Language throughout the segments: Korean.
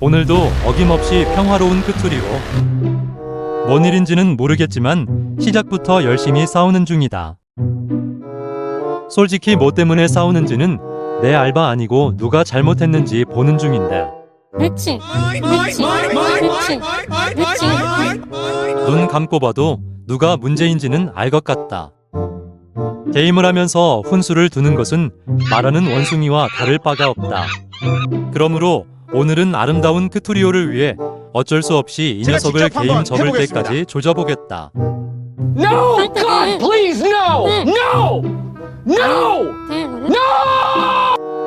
오늘도 어김없이 평화로운 끝투리로 뭔 일인지는 모르겠지만 시작부터 열심히 싸우는 중이다. 솔직히 뭐 때문에 싸우는지는 내 알바 아니고 누가 잘못했는지 보는 중인데 그렇지, 그렇지, 그렇지, 그렇지. 눈 감고 봐도 누가 문제인지는 알 것 같다. 게임을 하면서 훈수를 두는 것은 말하는 원숭이와 다를 바가 없다. 그러므로 오늘은 아름다운 크투리오를 위해 어쩔 수 없이 이 제가 녀석을 직접 게임 한번 접을 해보겠습니다. 때까지 조져보겠다. No! Right there. God, please, no! No! No! 대응은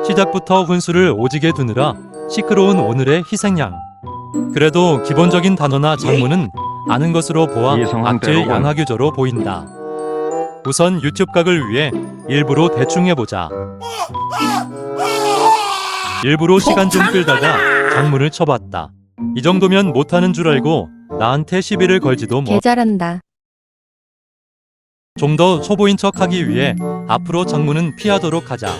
시작부터 훈수를 오지게 두느라 시끄러운 오늘의 희생양. 그래도 기본적인 단어나 장문은 아는 것으로 보아 이 상황 악질 대로군. 양하교조로 보인다. 우선 유튜브 각을 위해 일부러 대충 해보자. 일부러 시간 좀 끌다가 장문을 쳐봤다. 이 정도면 못하는 줄 알고 나한테 시비를 걸지도 뭐. 개 잘한다. 좀 더 초보인 척 하기 위해 앞으로 장문은 피하도록 하자.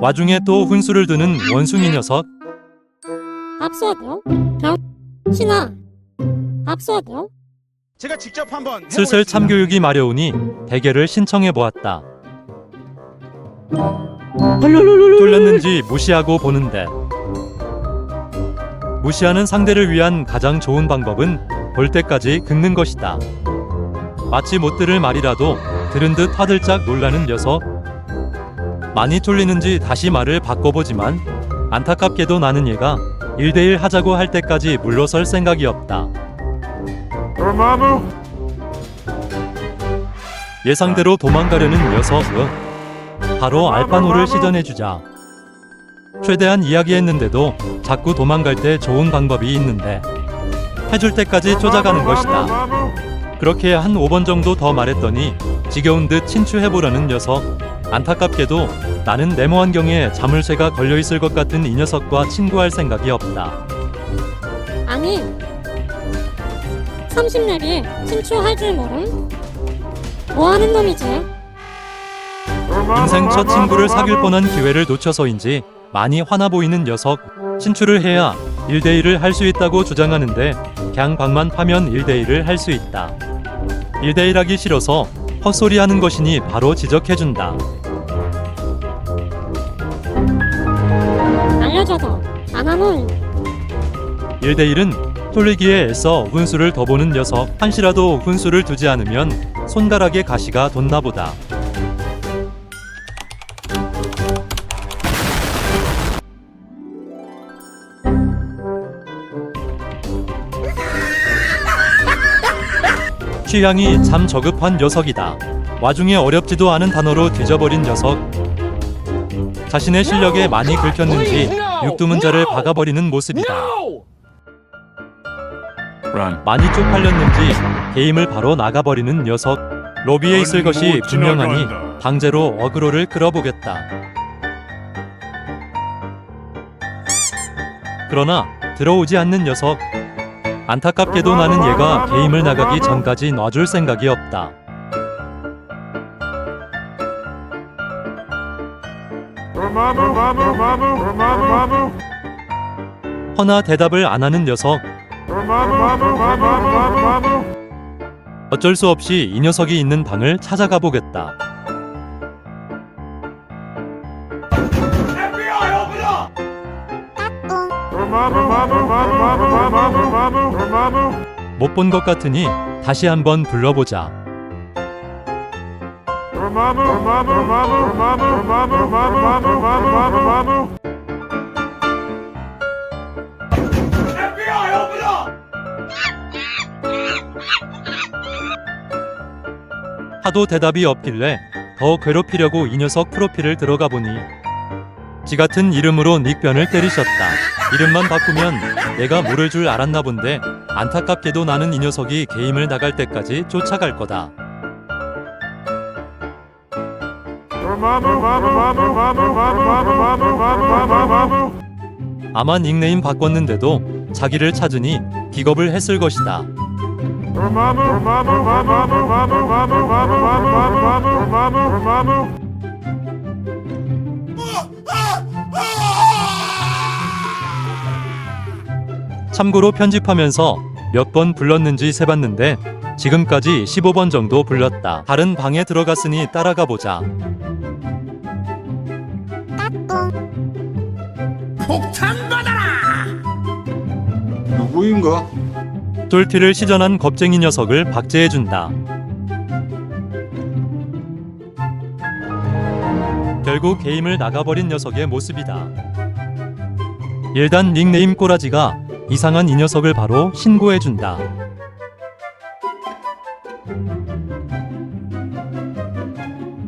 와중에 또 훈수를 두는 원숭이 녀석. 압수하대요. 병신아, 압수하대요. 제가 직접 한번 슬슬. 참교육이 마려우니 대결을 신청해 보았다. 쫄렸는지 무시하고 보는데 무시하는 상대를 위한 가장 좋은 방법은 볼 때까지 긁는 것이다. 마치 못 들을 말이라도 들은 듯 화들짝 놀라는 녀석. 많이 쫄리는지 다시 말을 바꿔보지만 안타깝게도 나는 얘가 1대1 하자고 할 때까지 물러설 생각이 없다. 예상대로 도망가려는 녀석. 바로 알파노를 시전해주자. 최대한 이야기했는데도 자꾸 도망갈 때 좋은 방법이 있는데 해줄 때까지 쫓아가는 것이다. 그렇게 한 5번 정도 더 말했더니 지겨운 듯 친추해보라는 녀석. 안타깝게도 나는 네모 환경에 자물쇠가 걸려있을 것 같은 이 녀석과 친구할 생각이 없다. 아니, 30렙이 친추할 줄 모름? 뭐 하는 놈이지? 인생 첫 친구를 사귈 뻔한 기회를 놓쳐서인지 많이 화나 보이는 녀석. 친추를 해야 1대1을 할 수 있다고 주장하는데 그냥 방만 파면 1대1을 할 수 있다. 1대1 하기 싫어서 헛소리 하는 것이니 바로 지적해준다. 알려줘도 안 하노. 1대1은 쫄리기에 애써 훈수를 더 보는 녀석. 한시라도 훈수를 두지 않으면 손가락에 가시가 돋나 보다. 취향이 참 저급한 녀석이다. 와중에 어렵지도 않은 단어로 뒤져버린 녀석. 자신의 실력에 많이 긁혔는지 육두문자를 박아버리는 모습이다. 많이 쪽팔렸는지 게임을 바로 나가버리는 녀석. 로비에 있을 것이 분명하니 강제로 어그로를 끌어보겠다. 그러나 들어오지 않는 녀석. 안타깝게도 나는 얘가 게임을 나가기 전까지 놔줄 생각이 없다. 허나 대답을 안 하는 녀석. 어쩔 수 없이 이 녀석이 있는 방을 찾아가 보겠다. 못 본 것 같으니 다시 한번 불러보자. 하도 대답이 없길래 더 괴롭히려고 이 녀석 프로필을 들어가 보니 지 같은 이름으로 닉변을 때리셨다. 이름만 바꾸면 내가 모를 줄 알았나 본데 안타깝게도 나는 이 녀석이 게임을 나갈 때까지 쫓아갈 거다. 아마 닉네임 바꿨는데도 자기를 찾으니 기겁을 했을 것이다. 참고로 편집하면서 몇 번 불렀는지 세봤는데 지금까지 15번 정도 불렀다. 다른 방에 들어갔으니 따라가 보자. 누구인가? 쫄티를 시전한 겁쟁이 녀석을 박제해준다. 결국 게임을 나가버린 녀석의 모습이다. 일단 닉네임 꼬라지가 이상한 이 녀석을 바로 신고해준다.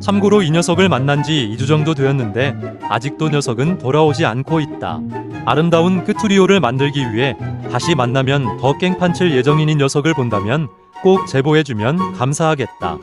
참고로 이 녀석을 만난 지 2주 정도 되었는데 아직도 녀석은 돌아오지 않고 있다. 아름다운 끄투리오를 만들기 위해 다시 만나면 더 깽판 칠 예정인 이 녀석을 본다면 꼭 제보해주면 감사하겠다.